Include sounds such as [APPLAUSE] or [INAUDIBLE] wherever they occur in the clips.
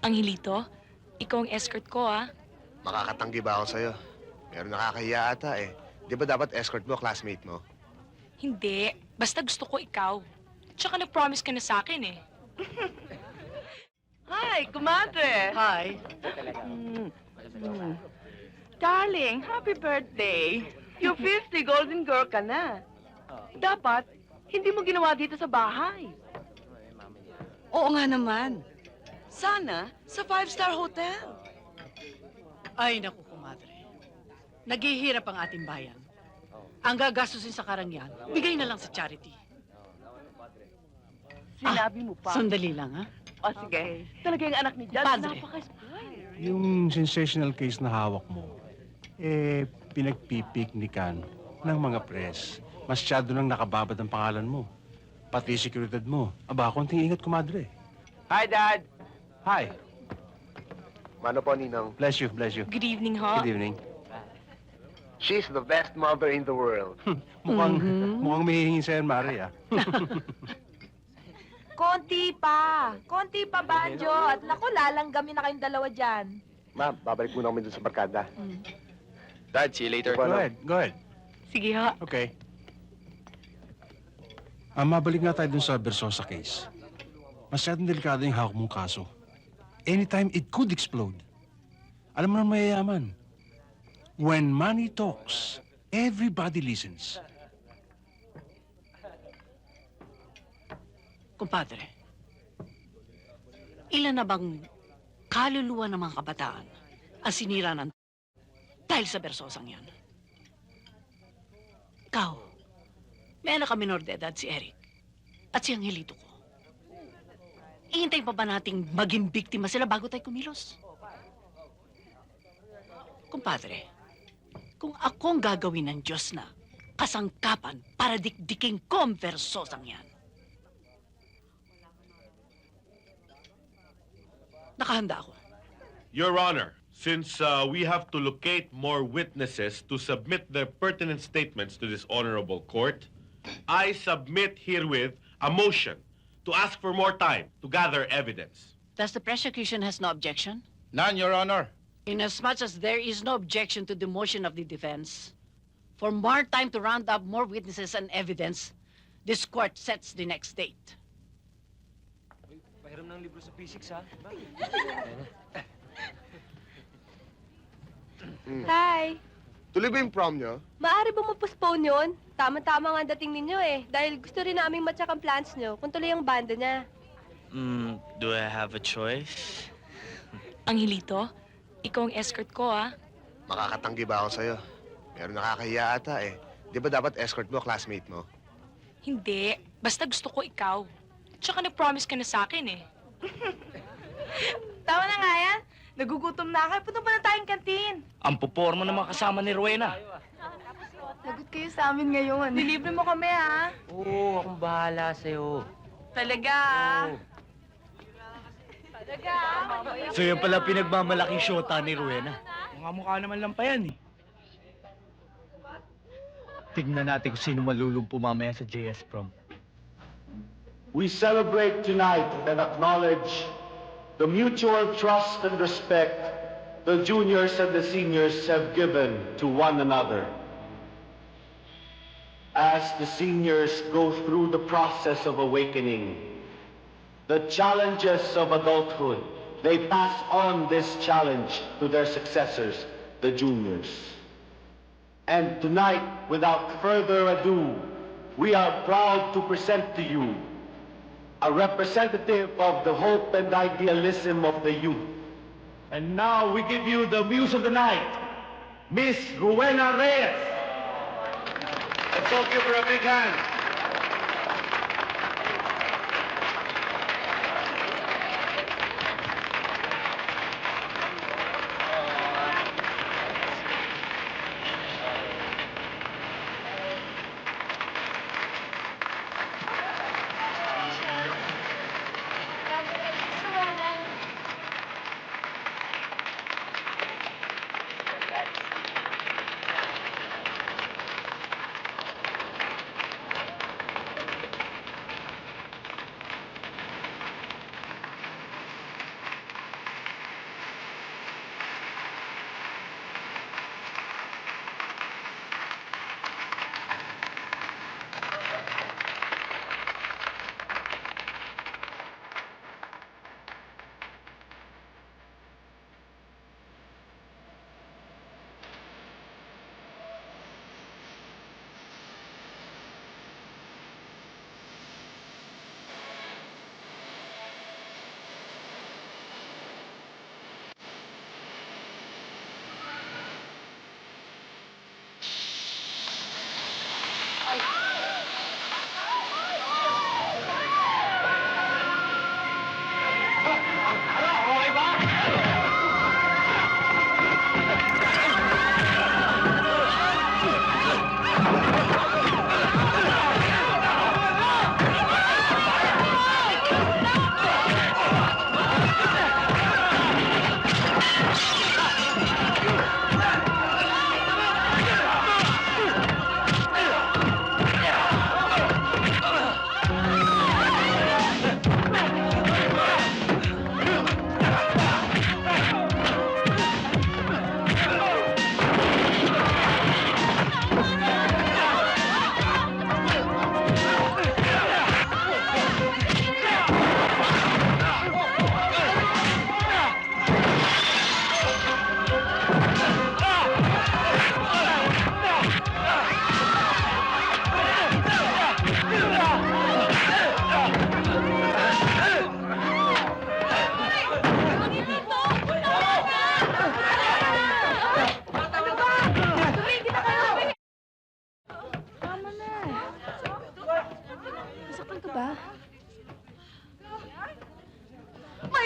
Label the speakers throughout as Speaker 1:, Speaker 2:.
Speaker 1: Angelito, ikaw ang escort ko, ah.
Speaker 2: Makakatanggi ba ako sa'yo? Pero nakakahiya ata eh. Di ba dapat escort mo, classmate mo?
Speaker 1: Hindi. Basta gusto ko ikaw. Tsaka nag-promise ka na sa akin, eh. [LAUGHS]
Speaker 3: Hi, kumadre.
Speaker 4: Hi.
Speaker 3: Mm. Mm. Darling, happy birthday. Yung 50 golden girl ka na. Dapat, hindi mo ginawa dito sa bahay.
Speaker 4: Oo nga naman.
Speaker 3: Sana, sa five-star hotel.
Speaker 4: Ay, naku, kumadre. Naghihirap ang ating bayan. Ang gagastusin sa karangyaan, bigay na lang sa charity.
Speaker 3: Sinabi mo pa.
Speaker 4: Sandali lang, ha?
Speaker 3: O sige, talaga yung anak ni Judge,
Speaker 4: Padre.
Speaker 5: Yung sensational case na hawak mo, eh, pinagpipiknikan ng mga press. Masyado nang nakababad ang pangalan mo. Pati seguridad mo. Aba, konting ingat, kumadre.
Speaker 2: Hi, Dad!
Speaker 5: Hi.
Speaker 2: Mano po, Ninong?
Speaker 5: Bless you, bless you.
Speaker 1: Good evening, ho.
Speaker 5: Good evening.
Speaker 2: She's the best mother in the world.
Speaker 5: Mukhang,
Speaker 4: Mhm.
Speaker 5: mukhang may hihingin sa'yo, Mari, ah. [LAUGHS]
Speaker 6: Konti pa. Konti pa, Banjo. At naku, lalanggamin na kayong dalawa dyan.
Speaker 2: Ma'am, babalik muna kami dun sa barkada.
Speaker 7: Dad, see you later.
Speaker 5: Go ahead, go ahead.
Speaker 1: Sige, ho.
Speaker 5: Okay. Ah, mabalik nga tayo dun sa Versosa case. Masyadong delikado yung hawak mong kaso. Anytime it could explode. Alam mo naman mayayaman. When money talks, everybody listens.
Speaker 4: Kumpadre, ilan na bang kaluluwa ng mga kabataan ang sinira ng dahil sa bersosang yan? Ikaw, may anak ka minor de edad si Eric at si Angelito ko. Ihintay pa ba nating maging biktima sila bago tayo kumilos? Kumpadre, kung akong gagawin ng Diyos na kasangkapan para dikdiking ko ang bersosang yan, nakahanda ako.
Speaker 8: Your Honor, since uh, we have to locate more witnesses to submit their pertinent statements to this honorable court, I submit herewith a motion to ask for more time to gather evidence.
Speaker 4: Does the prosecution has no objection.
Speaker 7: None, Your Honor.
Speaker 4: Inasmuch as there is no objection to the motion of the defense, for more time to round up more witnesses and evidence, this court sets the next date.
Speaker 7: Pahiram ng libro sa physics, ha?
Speaker 6: Hi.
Speaker 2: Tuloy ba yung prom nyo?
Speaker 6: Maaari ba ma-postpone yun? Tama-tama nga dating ninyo eh. Dahil gusto rin namin matyak ang plans nyo kung tuloy ang banda niya.
Speaker 7: Hmm, do I have a choice?
Speaker 1: Angelito, ikaw ang escort ko, ah.
Speaker 2: Makakatanggi ba ako sa'yo? Pero nakakahiya ata eh. Di ba dapat escort mo, classmate mo?
Speaker 1: Hindi. Basta gusto ko ikaw. Tsaka nag-promise ka na sa akin, eh. [LAUGHS]
Speaker 6: Tama na nga yan. Nagugutom na ako. Punta pa na tayong kantin.
Speaker 7: Ang puporma ng mga kasama ni Rowena.
Speaker 6: Lagot kayo sa amin ngayon. Nilibre mo kami ha.
Speaker 7: Oo, akong bahala sa'yo.
Speaker 6: Talaga Talaga
Speaker 7: So yan pala pinagmamalaking shota ni Rowena. Mga mukha naman lang pa yan eh. Tignan natin kung sino malulumpo mamaya sa JS prom.
Speaker 9: We celebrate tonight and acknowledge the mutual trust and respect the juniors and the seniors have given to one another. As the seniors go through the process of awakening, the challenges of adulthood, they pass on this challenge to their successors, the juniors. And tonight, without further ado, we are proud to present to you a representative of the hope and idealism of the youth. And now we give you the muse of the night, Miss Rowena Reyes. Let's all give her a big hand.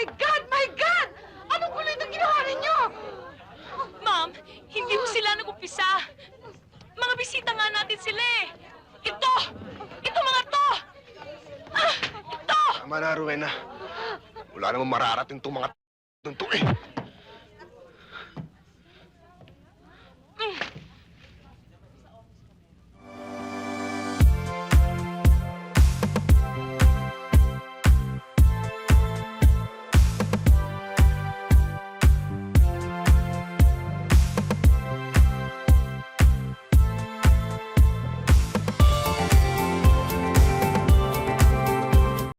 Speaker 10: my God! My God! Anong kulay
Speaker 1: na ginawa ninyo? Ma'am, hindi po sila nag-umpisa. Mga bisita nga natin sila eh. Ito! Ito mga to! Ah! Ito!
Speaker 2: Tama na, Rowena. Wala namang mararating itong mga t***** eh.